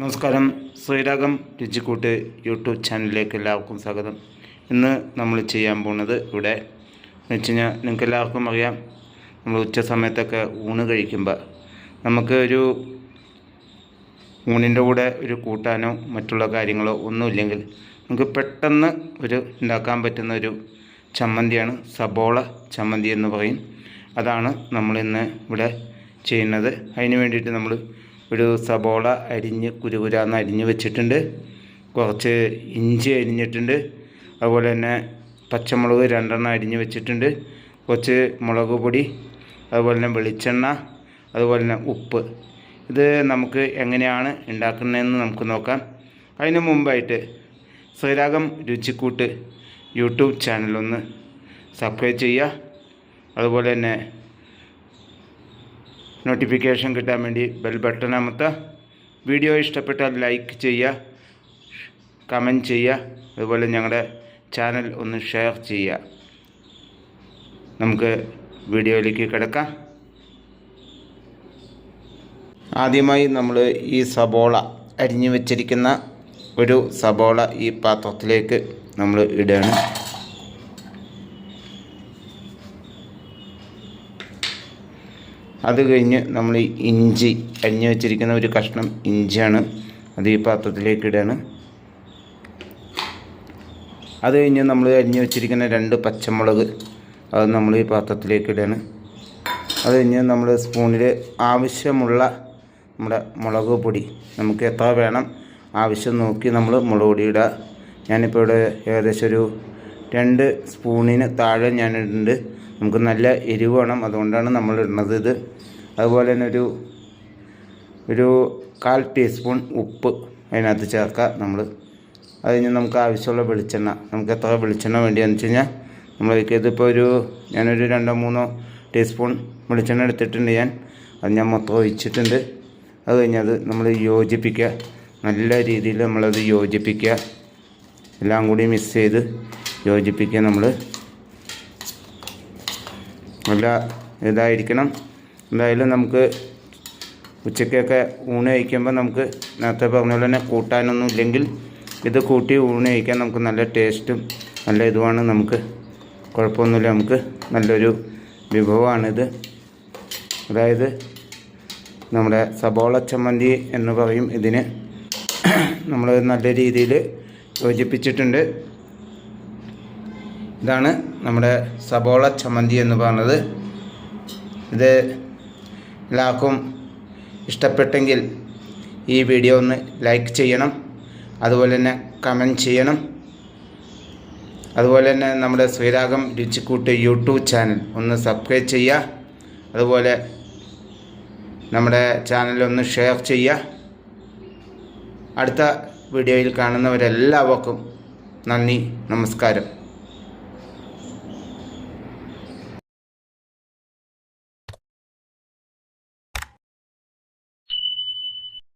നമസ്കാരം. സ്വൈരാഗം രുചിക്കൂട്ട് യൂട്യൂബ് ചാനലിലേക്ക് എല്ലാവർക്കും സ്വാഗതം. ഇന്ന് നമ്മൾ ചെയ്യാൻ പോകുന്നത് ഇവിടെ എന്ന് വെച്ച് കഴിഞ്ഞാൽ നിങ്ങൾക്ക് എല്ലാവർക്കും അറിയാം നമ്മൾ ഉച്ച സമയത്തൊക്കെ ഊണ് കഴിക്കുമ്പോൾ നമുക്ക് ഒരു ഊണിന്റെ കൂടെ ഒരു കൂട്ടാനോ മറ്റുള്ള കാര്യങ്ങളോ ഒന്നുമില്ലെങ്കിൽ നമുക്ക് പെട്ടെന്ന് ഒരു ഉണ്ടാക്കാൻ പറ്റുന്ന ഒരു ചമ്മന്തിയാണ് സബോള ചമ്മന്തി എന്ന് പറയും. അതാണ് നമ്മളിന്ന് ഇവിടെ ചെയ്യുന്നത്. അതിന് വേണ്ടിയിട്ട് നമ്മൾ ഒരു സബോള അരിഞ്ഞ് കുരുകുരാന്ന് അരിഞ്ഞ് വെച്ചിട്ടുണ്ട്. കുറച്ച് ഇഞ്ചി അരിഞ്ഞിട്ടുണ്ട്. അതുപോലെ തന്നെ പച്ചമുളക് രണ്ടെണ്ണം അരിഞ്ഞ് വെച്ചിട്ടുണ്ട്. കുറച്ച് മുളക് പൊടി അതുപോലെ തന്നെ വെളിച്ചെണ്ണ അതുപോലെ തന്നെ ഉപ്പ്. ഇത് നമുക്ക് എങ്ങനെയാണ് ഉണ്ടാക്കുന്നതെന്ന് നമുക്ക് നോക്കാം. അതിന് മുമ്പായിട്ട് ശ്രീരാഗം രുചിക്കൂട്ട് യൂട്യൂബ് ചാനലൊന്ന് സബ്സ്ക്രൈബ് ചെയ്യുക. അതുപോലെ തന്നെ നോട്ടിഫിക്കേഷൻ കിട്ടാൻ വേണ്ടി ബെൽ ബട്ടൺ അമർത്തുക. വീഡിയോ ഇഷ്ടപ്പെട്ടാൽ ലൈക്ക് ചെയ്യുക കമന്റ് ചെയ്യുക അതുപോലെ ഞങ്ങളുടെ ചാനൽ ഒന്ന് ഷെയർ ചെയ്യുക. നമുക്ക് വീഡിയോയിലേക്ക് കിടക്കാം. ആദ്യമായി നമ്മൾ ഈ സബോള അരിഞ്ഞു വച്ചിരിക്കുന്ന ഒരു സബോള ഈ പാത്രത്തിലേക്ക് നമ്മൾ ഇടുകയാണ്. അത് കഴിഞ്ഞ് നമ്മൾ ഇഞ്ചി അരിഞ്ഞു വെച്ചിരിക്കുന്ന ഒരു കഷ്ണം ഇഞ്ചിയാണ് അത് ഈ പാത്രത്തിലേക്ക് ഇടുകയാണ്. അത് കഴിഞ്ഞ് നമ്മൾ അരിഞ്ഞു വെച്ചിരിക്കുന്ന രണ്ട് പച്ചമുളക് അത് നമ്മൾ ഈ പാത്രത്തിലേക്ക് ഇടുകയാണ്. അത് കഴിഞ്ഞ് നമ്മൾ സ്പൂണിൽ ആവശ്യമുള്ള നമ്മുടെ മുളക് പൊടി നമുക്ക് എത്ര വേണം ആവശ്യം നോക്കി നമ്മൾ മുളക് പൊടി ഇടുക. ഞാനിപ്പോൾ ഇവിടെ ഏകദേശം ഒരു രണ്ട് സ്പൂണിന് താഴെ ഞാനിടുന്നുണ്ട് നമുക്ക് നല്ല എരിവ് വേണം. അതുകൊണ്ടാണ് നമ്മൾ ഇടുന്നത് ഇത്. അതുപോലെ തന്നെ ഒരു ഒരു കാൽ ടീസ്പൂൺ ഉപ്പ് അതിനകത്ത് ചേർക്കുക നമ്മൾ. അത് കഴിഞ്ഞ് നമുക്ക് ആവശ്യമുള്ള വെളിച്ചെണ്ണ നമുക്ക് എത്ര വെളിച്ചെണ്ണ വേണ്ടിയെന്ന് വെച്ച് കഴിഞ്ഞാൽ നമ്മൾ ഇതിപ്പോൾ ഒരു ഞാനൊരു രണ്ടോ മൂന്നോ ടീസ്പൂൺ വെളിച്ചെണ്ണ എടുത്തിട്ടുണ്ട് ഞാൻ. അത് ഞാൻ മൊത്തം ഒഴിച്ചിട്ടുണ്ട്. അത് കഴിഞ്ഞത് നമ്മൾ യോജിപ്പിക്കുക. നല്ല രീതിയിൽ നമ്മളത് യോജിപ്പിക്കുക. എല്ലാം കൂടി മിക്സ് ചെയ്ത് യോജിപ്പിക്കുക നമ്മൾ. നല്ല ഇതായിരിക്കണം. എന്തായാലും നമുക്ക് ഉച്ചയ്ക്കൊക്കെ ഊണ് കഴിക്കുമ്പോൾ നമുക്ക് നേരത്തെ പറഞ്ഞ പോലെ തന്നെ കൂട്ടാനൊന്നും ഇല്ലെങ്കിൽ ഇത് കൂട്ടി ഊണ് കഴിക്കാൻ നമുക്ക് നല്ല ടേസ്റ്റും നല്ല ഇതുമാണ് നമുക്ക്. കുഴപ്പമൊന്നുമില്ല നമുക്ക് നല്ലൊരു വിഭവമാണിത്. അതായത് നമ്മുടെ സബോള ചമ്മന്തി എന്ന് പറയും ഇതിന്. നമ്മൾ നല്ല രീതിയിൽ യോജിപ്പിച്ചിട്ടുണ്ട്. ഇതാണ് നമ്മുടെ സബോള ചമ്മന്തി എന്ന് പറയുന്നത് ഇത് എല്ലാവർക്കും ഇഷ്ടപ്പെട്ടെങ്കിൽ ഈ വീഡിയോ ഒന്ന് ലൈക്ക് ചെയ്യണം അതുപോലെ തന്നെ കമന്റ് ചെയ്യണം. അതുപോലെ തന്നെ നമ്മുടെ ശ്രീരാഗം രുചിക്കൂട്ട് യൂട്യൂബ് ചാനൽ ഒന്ന് സബ്സ്ക്രൈബ് ചെയ്യുക അതുപോലെ നമ്മുടെ ചാനൽ ഒന്ന് ഷെയർ ചെയ്യുക. അടുത്ത വീഡിയോയിൽ കാണുന്നവരെല്ലാവർക്കും നന്ദി നമസ്കാരം.